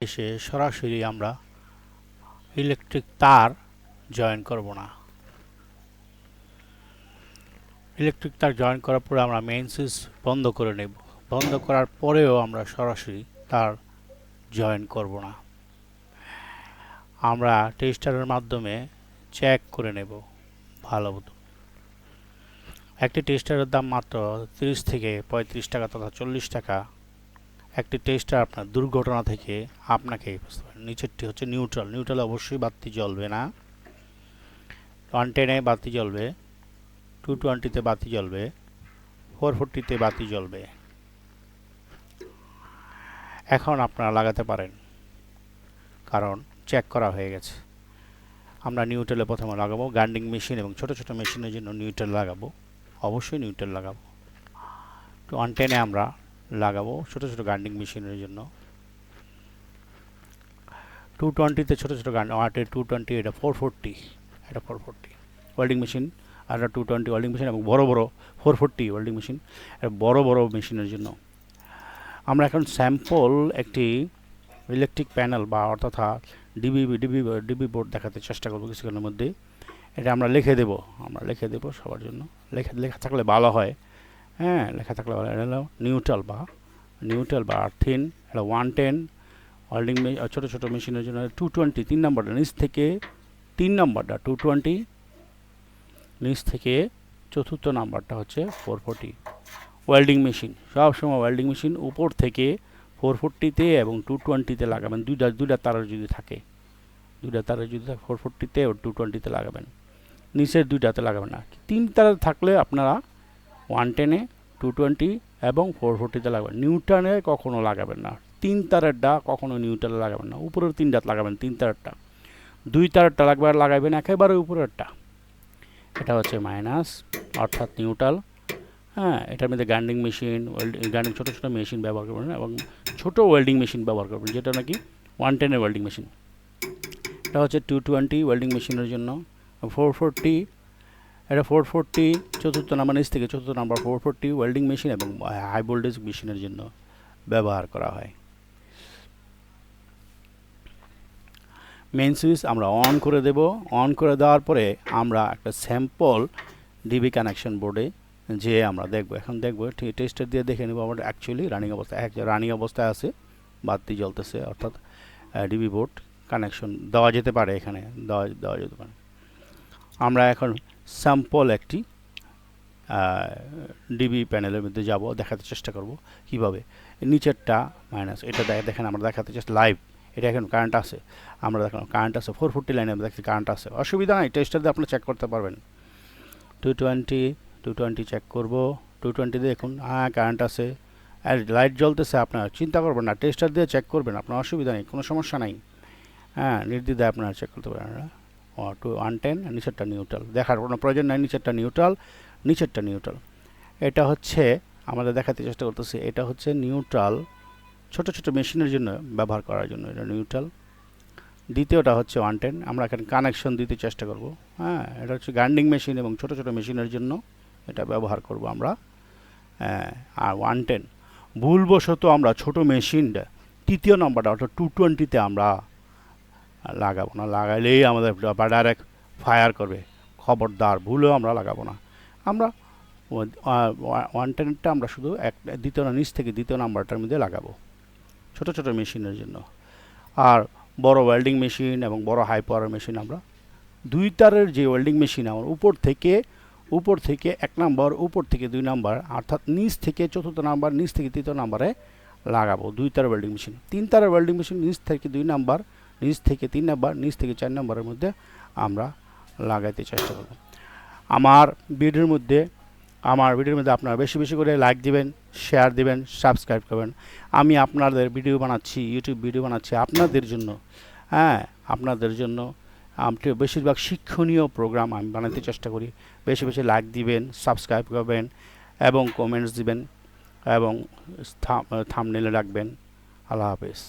এসে সরাসরি আমরা ইলেকট্রিক তার জয়েন করব না। ইলেকট্রিক তার জয়েন করার পরে আমরা মেইন সুইচ বন্ধ করে নেব। বন্ধ করার পরেও আমরা সরাসরি তার জয়েন করব না। আমরা টেস্টারের মাধ্যমে চেক করে নেব ভালো মতো। একটি টেস্টারের দাম মাত্র তিরিশ থেকে পঁয়ত্রিশ টাকা তথা চল্লিশ টাকা একটি টেস্টার আপনার দুর্ঘটনা থেকে আপনাকে বুঝতে পারেন নিচেরটি হচ্ছে নিউট্রাল নিউট্রাল অবশ্যই বাতি জ্বলবে না। ওয়ান টেনে বাতি জ্বলবে। টু টোয়েন্টিতে বাতি জ্বলবে। ফোর ফোরটিতে বাতি জ্বলবে। এখন আপনারা লাগাতে পারেন। কারণ চেক করা হয়ে গেছে। আমরা নিউট্রালে প্রথমে লাগাবো। গ্রাইন্ডিং মেশিন এবং ছোট ছোট মেশিনের জন্য নিউট্রাল লাগাবো। অবশ্যই নিউট্রাল লাগাবো। তো ওয়ান টেনে আমরা লাগাবো, ছোট ছোট গ্রাইন্ডিং মেশিনের জন্য। টু টোয়েন্টিতে ছোটো ছোটো গান আটে টু টোয়েন্টি এটা ফোর ফোরটি এটা ফোর ফোরটি ওয়েল্ডিং মেশিন আর টু টোয়েন্টি ওয়েল্ডিং মেশিন এবং বড় বড় ফোর ফোরটি ওয়েল্ডিং মেশিন বড় বড় মেশিনের জন্য। আমরা এখন স্যাম্পল একটি ইলেকট্রিক প্যানেল বা অর্থাৎ ডিবি ডিবি ডিবি বোর্ড দেখাতে চেষ্টা করব কিছুক্ষণের মধ্যে। এটা আমরা লিখে দেব, আমরা লিখে দেব সবার জন্য। লেখা লেখা থাকলে ভালো হয়। হ্যাঁ লেখা থাকলে এটা হলো নিউট্রাল বা নিউট্রাল বা আর্থিন এটা ওয়ান টেন ওয়েল্ডিং ছোটো ছোটো মেশিনের জন্য টু টোয়েন্টি তিন নম্বরটা, নিচ থেকে তিন নম্বরটা টু টোয়েন্টি নিচ থেকে চতুর্থ নাম্বারটা হচ্ছে ফোর ফোরটি ওয়েল্ডিং মেশিন সবসময় ওয়েল্ডিং মেশিন উপর থেকে ফোর ফোরটিতে এবং টু টোয়েন্টিতে লাগাবেন, দুইটা দুইটা তারের যদি থাকে, দুইটা তারের যদি থাকে ফোর ফোরটিতে ও টু টোয়েন্টিতে লাগাবেন, নিচের দুইটাতে লাগাবেন না, তিন তারের থাকলে আপনারা ওয়ান টেনে টু টোয়েন্টি এবং ফোর ফোরটিতে লাগাবেন। নিউটনে কখনও লাগাবেন না। তিন তারেরটা কখনো নিউট্রালে লাগাবেন না। উপরের তিনটা লাগাবেন, তিন তারেরটা। দুই তারেরটা লাগবে আর লাগাবেন একেবারে উপরেরটা। এটা হচ্ছে মাইনাস অর্থাৎ নিউট্রাল হ্যাঁ এটার মধ্যে গ্রাইন্ডিং মেশিন ওয়েল্ডিং গ্রাইন্ডিং ছোটো ছোটো মেশিন ব্যবহার করবেন এবং ছোটো ওয়েল্ডিং মেশিন ব্যবহার করবেন, যেটা নাকি ওয়ান টেনের ওয়েল্ডিং মেশিন এটা হচ্ছে টু টোয়েন্টি ওয়েল্ডিং মেশিনের জন্য। ফোর ফোরটি এটা ফোর ফোরটি চতুর্থ নাম্বার নিচ থেকে চতুর্থ number four forty welding machine এবং হাই ভোল্টেজ মেশিনের জন্য ব্যবহার করা হয়। মেন সুইচ আমরা অন করে দেব। অন করে দেওয়ার পরে আমরা একটা স্যাম্পল ডিবি কানেকশন বোর্ডে যে আমরা দেখব। এখন দেখব টেস্টার দিয়ে দেখে নেব আমরা অ্যাকচুয়ালি রানিং অবস্থায় রানিং অবস্থায় আছে, বাতি জ্বলতেছে, অর্থাৎ ডিবি বোর্ড কানেকশন দেওয়া যেতে পারে এখানে, দেওয়া দেওয়া যেতে পারে। আমরা এখন স্যাম্পল একটি ডিবি প্যানেলের মধ্যে যাব, দেখাতে চেষ্টা করব কীভাবে। নিচেরটা মাইনাস এটা দেখেন আমরা দেখাতে চেষ্টা লাইভ এটা এখন কারেন্ট আছে। আমরা দেখলাম কারেন্ট আছে ফোর ফোরটি লাইনে দেখছি কারেন্ট আছে। অসুবিধা নাই টেস্টার দিয়ে আপনি চেক করতে পারবেন। Two twenty two twenty check করব টু টোয়েন্টি দেখুন হ্যাঁ কারেন্ট আছে। আর লাইট জ্বলতেছে আপনার, চিন্তা করবেন না টেস্টার দিয়ে চেক করবেন, আপনার অসুবিধা নেই, কোনো সমস্যা নাই। হ্যাঁ নির্দ্বিধায় আপনারা চেক করতে পারেন। টু ওয়ান টেন নিচেরটা নিউট্রাল দেখার কোনো প্রয়োজন নাই নিচেরটা নিউট্রাল নিচেরটা নিউট্রাল এটা হচ্ছে আমাদের দেখাতে চেষ্টা করতেছি এটা হচ্ছে নিউট্রাল ছোট ছোট মেশিনের জন্য ব্যবহার করার জন্য এটা নিউট্রাল দ্বিতীয়টা হচ্ছে ওয়ান টেন আমরা এখানে কানেকশন দিতে চেষ্টা করব। হ্যাঁ এটা হচ্ছে গ্রাইন্ডিং মেশিন এবং ছোট ছোট মেশিনের জন্য এটা ব্যবহার করব আমরা। হ্যাঁ, আর ওয়ান টেন ভুলবশত আমরা ছোট মেশিনটা তৃতীয় নম্বরটা অর্থাৎ টু টোয়েন্টিতে আমরা লাগাবো না। লাগাইলেই আমাদের ডাইরেক্ট ফায়ার করবে। খবরদার ভুলেও আমরা লাগাবো না। আমরা ওয়ান টেনটা আমরা শুধু এক, দ্বিতীয় নিচ থেকে দ্বিতীয় নাম্বারটার মধ্যে লাগাবো। ছোট ছোট মেশিনের জন্য। আর বড় ওয়েল্ডিং মেশিন এবং বড় হাই পাওয়ার মেশিন আমরা দুই তারের যে ওয়েল্ডিং মেশিন আমার উপর থেকে উপর থেকে এক নাম্বার, উপর থেকে দুই নাম্বার, অর্থাৎ নিচ থেকে চতুর্থ নাম্বার, নিচ থেকে তৃতীয় নাম্বারে লাগাবো দুই তারের ওয়েল্ডিং মেশিন তিন তারের ওয়েল্ডিং মেশিন নিচ থেকে দুই নাম্বার নিচ থেকে তিন নাম্বার, নিচ থেকে চার নাম্বারের মধ্যে আমরা লাগাইতে চেষ্টা করব। আমার ভিডিওর মধ্যে, আমার ভিডিওর মধ্যে আপনারা বেশি বেশি করে লাইক দিবেন শেয়ার দিবেন সাবস্ক্রাইব করবেন। আমি আপনাদের ভিডিও বানাচ্ছি ইউটিউব ভিডিও বানাচ্ছি আপনাদের জন্য। হ্যাঁ আপনাদের জন্য আমি বেশিরভাগ শিক্ষণীয় প্রোগ্রাম আমি বানাতে চেষ্টা করি। বেশি বেশি লাইক দিবেন সাবস্ক্রাইব করবেন এবং কমেন্টস দিবেন এবং থামনেলে রাখবেন। আল্লাহ হাফেজ।